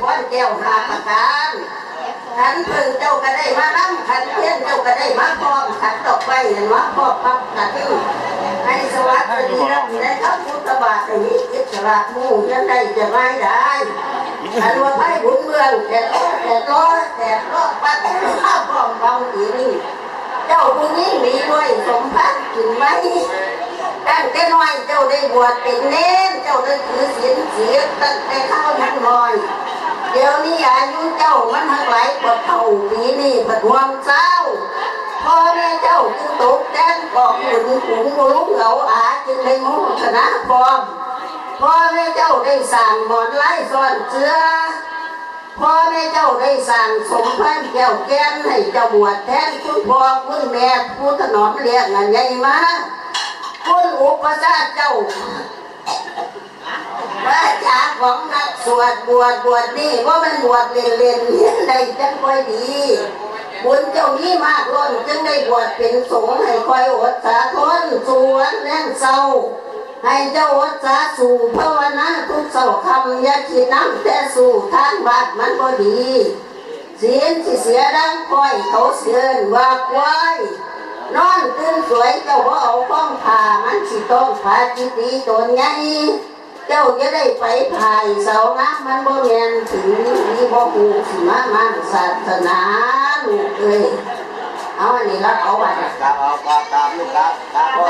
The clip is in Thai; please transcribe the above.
พรแก้วหาประการขันพึ่งเจ้าก็ได้มาล้ำขันเทียนเจ้าก็ได้มาพร้อมขันดอกไม้เห็นว่าพร้อมปั๊บกระทิ้งให้สวัสดีรับได้ครับพุทธบาทนี้อิสระหมู่ยังได้จะไม่ได้อันว่าไพ่บุญเมืองแต่ก็แต่ก็แต่ก็ปัดข้าพร้อมเบาอีนี่เจ้าผู้นี้มีด้วยสมพันธ์กินไหมตั้งแต่น้อยเจ้าได้บวชเป็นเน้นเจ้าได้ถือศีลเสียตั้งแต่ข้าวทั้งน้อย เดี๋ยวนี้อายุเจ้ามันทั้งหลายกว่าเท่าปีนี้ผัดวงเจ้าพ่อแม่เจ้าจึงตกแดนกอกหนุนขุงลุกเหงาอาจึงได้โมชนะพร้อมพ่อแม่เจ้าได้สั่งหมอนไล่ซ่อนเสื้อพ่อแม่เจ้าได้สั่งสมพันแก้วแก้นให้เจ้าบวชแทนคุณพ่อคุณแม่ผู้ถนอมเลี้ยงอันใหญ่มาคุณอุปสาเจ้าพระจากของนัก สวดบวชบวชนี่ว่ามันบวชเล่นเล่นๆเรียนได้จังค่อยดี บุญเจ้านี้มากล้นจึงได้บวชเป็นสงฆ์ให้คอยอดสาทนสวนแรงเศร้าให้เจ้าอดสาสู่ภาวนาทุกเศร้าคำอย่าคิดน้ำแต่สู่ทางบาดมันก็ดี เสียนสิเสียดังคอยเขาเสือนว่าควายนอนตื่นสวยเจ้าบ่าเอาข้องผ่ามันสิต้องผ่าจิตดีตนไง เจ้าจะได้ไปถ่ายเสางามันบ่แมนถึงนี่บ่ฮู้สิมามันศาสนาลูกเอ้ยเอาอันนี้รับเอาไป ครับเอากราบครับลูกครับครับพ่อ